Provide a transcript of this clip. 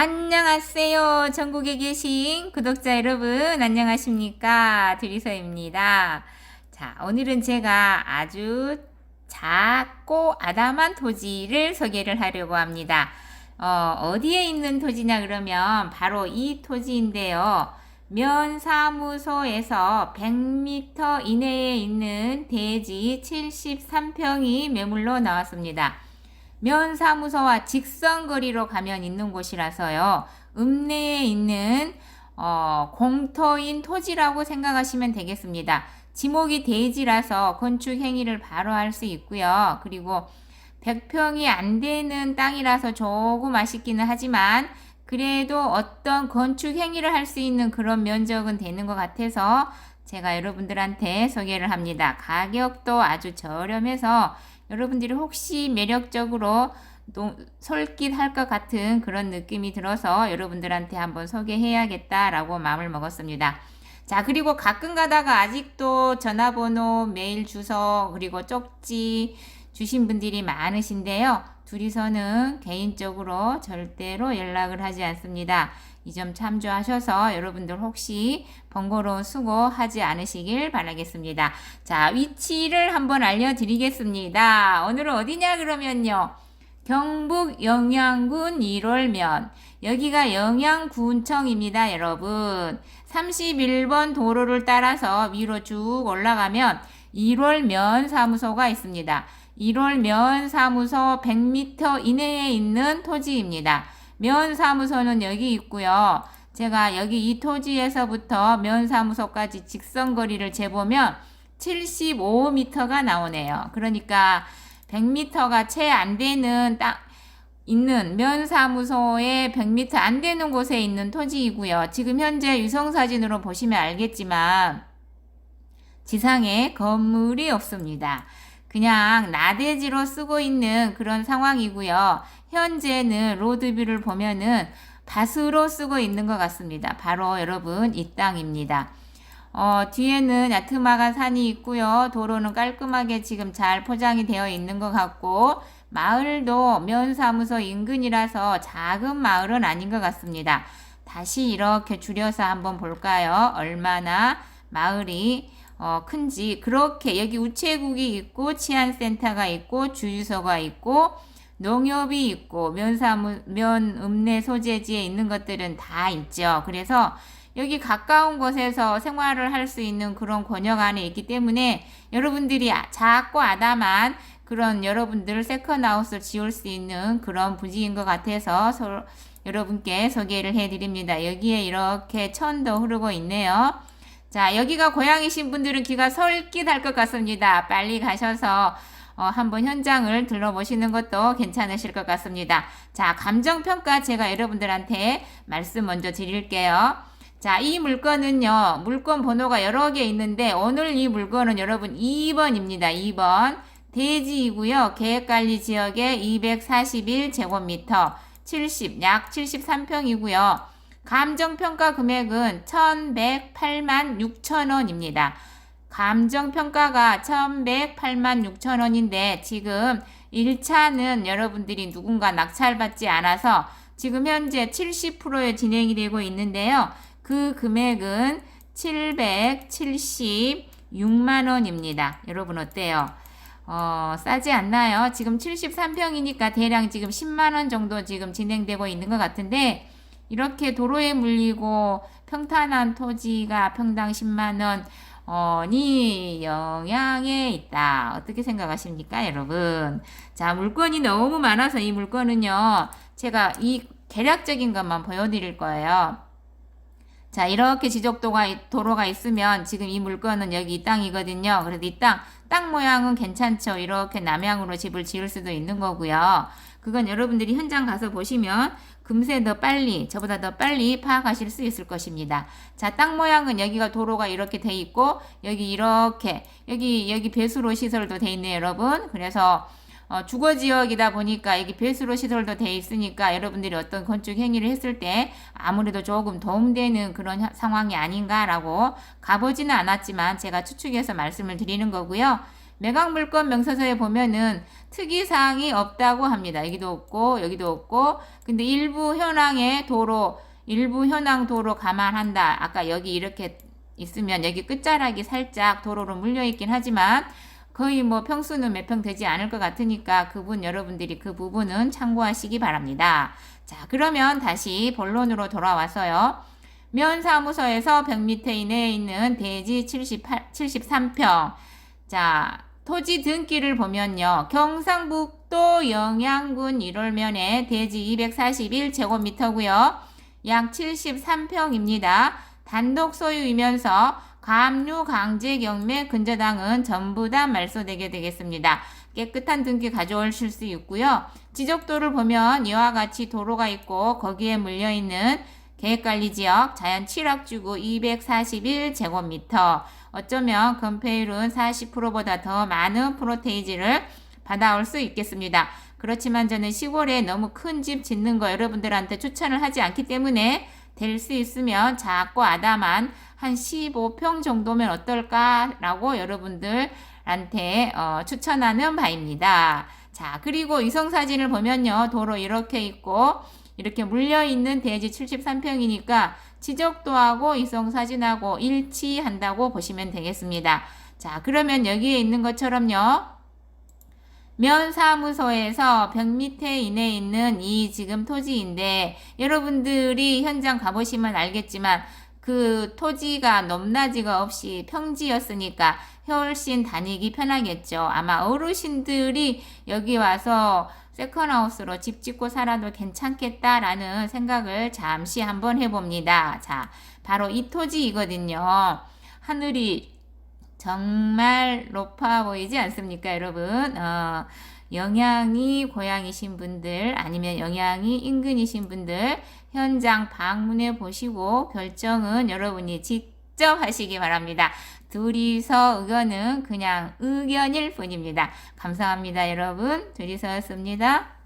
안녕하세요. 전국에 계신 구독자 여러분, 안녕하십니까? 드리서입니다. 자, 오늘은 제가 아주 작고 아담한 토지를 소개를 하려고 합니다. 어, 어디에 있는 토지냐 그러면 바로 이 토지인데요. 면사무소에서 100m 이내에 있는 대지 73평이 매물로 나왔습니다. 면사무소와 직선거리로 가면 있는 곳이라서요. 읍내에 있는 어, 공터인 토지라고 생각하시면 되겠습니다. 지목이 대지라서 건축 행위를 바로 할 수 있고요. 그리고 100평이 안 되는 땅이라서 조금 아쉽기는 하지만 그래도 어떤 건축 행위를 할 수 있는 그런 면적은 되는 것 같아서 제가 여러분들한테 소개를 합니다. 가격도 아주 저렴해서 여러분들이 혹시 매력적으로 또 솔깃할 것 같은 그런 느낌이 들어서 여러분들한테 한번 소개해야겠다라고 마음을 먹었습니다. 자, 그리고 가끔 가다가 아직도 전화번호, 메일 주소, 그리고 쪽지 주신 분들이 많으신데요. 둘이서는 개인적으로 절대로 연락을 하지 않습니다. 이 점 참조하셔서 여러분들 혹시 번거로운 수고하지 않으시길 바라겠습니다. 자, 위치를 한번 알려드리겠습니다. 오늘은 어디냐 그러면요. 경북 영양군 1월면 여기가 영양군청입니다, 여러분. 31번 도로를 따라서 위로 쭉 올라가면 1월면 사무소가 있습니다. 1월면 사무소 100m 이내에 있는 토지입니다. 면 사무소는 여기 있고요. 제가 여기 이 토지에서부터 면 사무소까지 직선 거리를 재보면 75m가 나오네요. 그러니까 100m가 채 안 되는 땅 있는 면사무소에 100m 안 되는 곳에 있는 토지이고요. 지금 현재 유성 사진으로 보시면 알겠지만 지상에 건물이 없습니다. 그냥 나대지로 쓰고 있는 그런 상황이고요. 현재는 로드뷰를 보면은 밭으로 쓰고 있는 것 같습니다. 바로 여러분 이 땅입니다. 어, 뒤에는 야트마가 산이 있고요. 도로는 깔끔하게 지금 잘 포장이 되어 있는 것 같고 마을도 면사무소 인근이라서 작은 마을은 아닌 것 같습니다. 다시 이렇게 줄여서 한번 볼까요? 얼마나 마을이 어, 큰지 그렇게 여기 우체국이 있고 치안센터가 있고 주유소가 있고 농협이 있고 면사무 면 읍내 소재지에 있는 것들은 다 있죠. 그래서 여기 가까운 곳에서 생활을 할 수 있는 그런 권역 안에 있기 때문에 여러분들이 아, 작고 아담한 그런 여러분들 세컨하우스를 지을 수 있는 그런 부지인 것 같아서 서, 여러분께 소개를 해드립니다. 여기에 이렇게 천도 흐르고 있네요. 자, 여기가 고향이신 분들은 귀가 솔깃할 것 같습니다. 빨리 가셔서 어, 한번 현장을 들러보시는 것도 괜찮으실 것 같습니다. 자, 감정평가 제가 여러분들한테 말씀 먼저 드릴게요. 자, 이 물건은요, 물건 번호가 여러 개 있는데, 오늘 이 물건은 여러분 2번입니다. 2번. 대지이고요. 계획관리 지역에 241제곱미터, 70, 약 73평이고요. 감정평가 금액은 1108만 6천원입니다. 감정평가가 1108만 6천 원인데 지금 1차는 여러분들이 누군가 낙찰받지 않아서 지금 현재 70%에 진행이 되고 있는데요. 그 금액은 776만 원입니다. 여러분 어때요? 어, 싸지 않나요? 지금 73평이니까 대략 지금 10만 원 정도 지금 진행되고 있는 것 같은데 이렇게 도로에 물리고 평탄한 토지가 평당 10만 원 어니 영향에 있다. 어떻게 생각하십니까, 여러분? 자, 물건이 너무 많아서 이 물건은요. 제가 이 대략적인 것만 보여드릴 거예요. 자, 이렇게 지적도가 도로가 있으면 지금 이 물건은 여기 이 땅이거든요. 그래서 이 땅, 땅 모양은 괜찮죠. 이렇게 남향으로 집을 지을 수도 있는 거고요. 그건 여러분들이 현장 가서 보시면 금세 더 빨리, 저보다 더 빨리 파악하실 수 있을 것입니다. 자, 땅 모양은 여기가 도로가 이렇게 돼 있고, 여기 이렇게, 여기, 여기 배수로 시설도 돼 있네요, 여러분. 그래서, 어, 주거 지역이다 보니까 여기 배수로 시설도 돼 있으니까 여러분들이 어떤 건축 행위를 했을 때 아무래도 조금 도움되는 그런 상황이 아닌가라고 가보지는 않았지만 제가 추측해서 말씀을 드리는 거고요. 매각물건 명서서에 보면은 특이사항이 없다고 합니다. 여기도 없고 여기도 없고 근데 일부 현황의 도로 일부 현황 도로 감안한다. 아까 여기 이렇게 있으면 여기 끝자락이 살짝 도로로 물려 있긴 하지만 거의 뭐 평수는 몇 평 되지 않을 것 같으니까 그분 여러분들이 그 부분은 참고하시기 바랍니다. 자, 그러면 다시 본론으로 돌아와서요. 면사무소에서 100m 이내에 있는 대지 78, 73평. 자, 토지 등기를 보면요. 경상북도 영양군 1월면에 대지 241제곱미터고요. 약 73평입니다. 단독 소유이면서 감류 강제 경매 근저당은 전부 다 말소되게 되겠습니다. 깨끗한 등기 가져오실 수 있고요. 지적도를 보면 이와 같이 도로가 있고 거기에 물려 있는 계획관리지역 자연 칠학주구 241제곱미터 어쩌면 건폐율은 40%보다 더 많은 프로테이지를 받아올 수 있겠습니다. 그렇지만 저는 시골에 너무 큰 집 짓는 거 여러분들한테 추천을 하지 않기 때문에 될 수 있으면 작고 아담한 한 15평 정도면 어떨까라고 여러분들한테 어, 추천하는 바입니다. 자, 그리고 이성 사진을 보면요. 도로 이렇게 있고 이렇게 물려 있는 대지 73평이니까 지적도하고 이성 사진하고 일치한다고 보시면 되겠습니다. 자, 그러면 여기에 있는 것처럼요. 면사무소에서 100m 이내에 있는 이 지금 토지인데 여러분들이 현장 가보시면 알겠지만 그 토지가 높낮이가 없이 평지였으니까 훨씬 다니기 편하겠죠. 아마 어르신들이 여기 와서 세컨하우스로 집 짓고 살아도 괜찮겠다라는 생각을 잠시 한번 해봅니다. 자, 바로 이 토지이거든요. 하늘이 정말 높아 보이지 않습니까, 여러분? 어, 영양이 고향이신 분들 아니면 영양이 인근이신 분들 현장 방문해 보시고 결정은 여러분이 직접 하시기 바랍니다. 둘이서 의견은 그냥 의견일 뿐입니다. 감사합니다, 여러분. 둘이서였습니다.